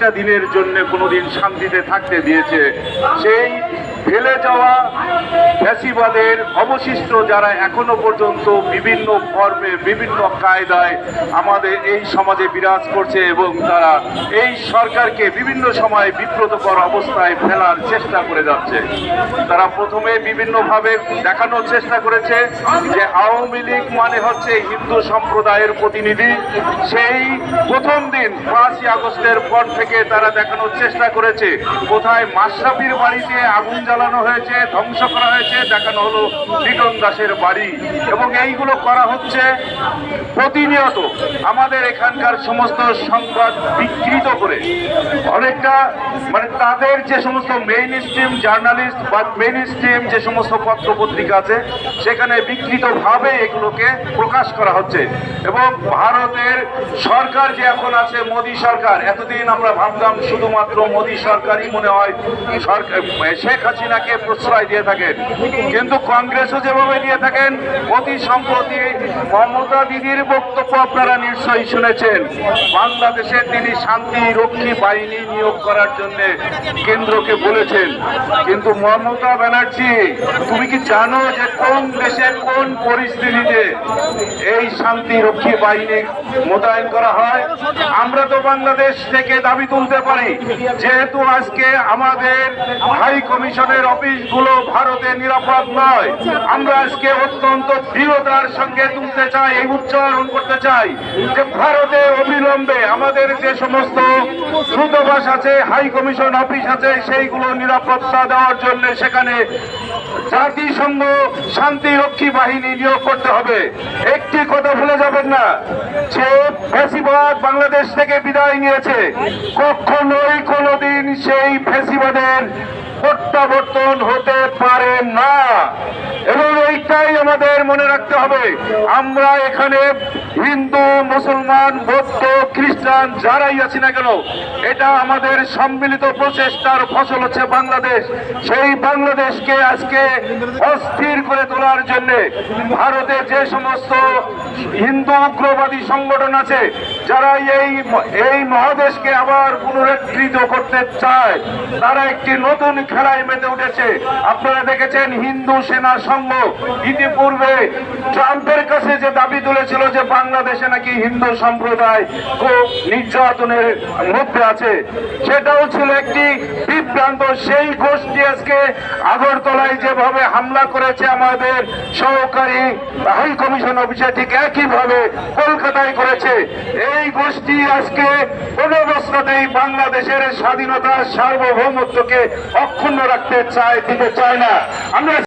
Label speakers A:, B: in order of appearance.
A: একটা দিনের জন্য কোনোদিন শান্তিতে থাকতে দিয়েছে। সেই ফেলে যাওয়া ফ্যাসিবাদের অবশিষ্ট যারা এখনও পর্যন্ত বিভিন্ন ফর্মে, বিভিন্ন কায়দায় আমাদের এই সমাজে বিরাজ করছে এবং তারা এই সরকারকে বিভিন্ন সময় বিব্রতকর অবস্থায় ফেলার চেষ্টা করে যাচ্ছে। তারা প্রথমে বিভিন্নভাবে দেখানোর চেষ্টা করেছে যে আওয়ামী লীগ মানে হচ্ছে হিন্দু সম্প্রদায়ের প্রতিনিধি। সেই প্রথম দিন, পাঁচই আগস্টের পর থেকে তারা দেখানোর চেষ্টা করেছে, কোথায় মাশরাফির বাড়িতে আগুন জ্বালানো হয়েছে, ধ্বংস করা হয়েছে, দেখানো হলো লিটন দাসের বাড়ি। এবং এইগুলো করা হচ্ছে প্রতিনিয়ত। আমাদের এখানকার সমস্ত সংবাদ বিকৃত করে। অনেকটা মানে তাদের যে সমস্ত মেইন স্ট্রিম জার্নালিস্ট বা মেইন স্ট্রিম যে সমস্ত পত্র পত্রিকা আছে, সেখানে বিকৃতভাবে এগুলোকে প্রকাশ করা হচ্ছে। এবং ভারতের সরকার যে এখন আছে, মোদী সরকার, এতদিন আমরা ভাবতাম শুধুমাত্র মোদী সরকারই মনে হয় সরকার শেখ হাসিনাকে প্রশ্রয় দিয়ে থাকেন। কিন্তু কংগ্রেসও যেভাবে দিয়ে থাকেন, অতি সম্প্রতি মমতা দিদির বক্তব্য আপনারা নিশ্চয়ই শুনেছেন। বাংলাদেশের তিনি শান্তি রক্ষী বাহিনী নিয়োগ করার জন্য কেন্দ্রকে বলেছেন। কিন্তু মমতা ব্যানার্জি, তুমি কি জানো যে কোন দেশে কোন পরিস্থিতিতে এই শান্তি রক্ষী বাহিনী মোতায়েন করা হয়? আমরা তো বাংলাদেশ থেকে দাবি তুলতে পারি। যেহেতু আজকে আমাদের হাই কমিশনের অফিসগুলো ভারতে নিরাপদ নয়। আমরা আজকে অত্যন্ত দৃঢ়তার সঙ্গে তুলতে চাই, এই উচ্চারণ করতে চাই যে ভারতে অবিলম্বে আমাদের যে সমস্ত দূতাবাস আছে, হাই কমিশন অফিস আছে, সেইগুলো নিরাপত্তা দেওয়ার জন্য সেখানে জাতিসংঘ শান্তিরক্ষী বাহিনী নিয়োগ করতে হবে। একটি কথা ভুলে যাবেন না, যে ফেসিবাদ বাংলাদেশ থেকে বিদায় নিয়েছে। কখনোই কোনোদিন সেই ফেসিবাদের প্রত্যাবর্তন হতে পারে না। এবং এইটাই আমাদের মনে রাখতে হবে, আমরা এখানে হিন্দু, মুসলমান, বৌদ্ধ, খ্রিস্টান যারাই আছি না কেন, এটা আমাদের সম্মিলিত প্রচেষ্টার ফসল হচ্ছে বাংলাদেশ। সেই বাংলাদেশকে আজকে অস্থির করে তোলার জন্য ভারতে যে সমস্ত হিন্দু উগ্রবাদী সংগঠন আছে, যারা এই এই মহাদেশকে আবার পুনরুদ্ধৃত করতে চায়, তারা একটি নতুন খেলায় মেতে উঠেছে। আপনারা দেখেছেন হিন্দু সেনা সংঘ ইতিপূর্বে ট্রাম্পের কাছে যে দাবি তুলেছিল যে বাংলাদেশে নাকি হিন্দু সম্প্রদায় খুব নির্যাতনের মধ্যে আছে। সেটাও ছিল একটি বিভ্রান্ত সেই গোষ্ঠী আজকে আগরতলায় যেভাবে হামলা করেছে আমাদের সহকারী হাই কমিশন অফিসে ঠিক একইভাবে কলকাতায় করেছে। এই গোষ্ঠী আজকে কোন অবস্থাতেই বাংলাদেশের স্বাধীনতা সার্বভৌমত্বকে অক্ষুণ্ণ রাখতে চায়, দিতে চায় না। আমরা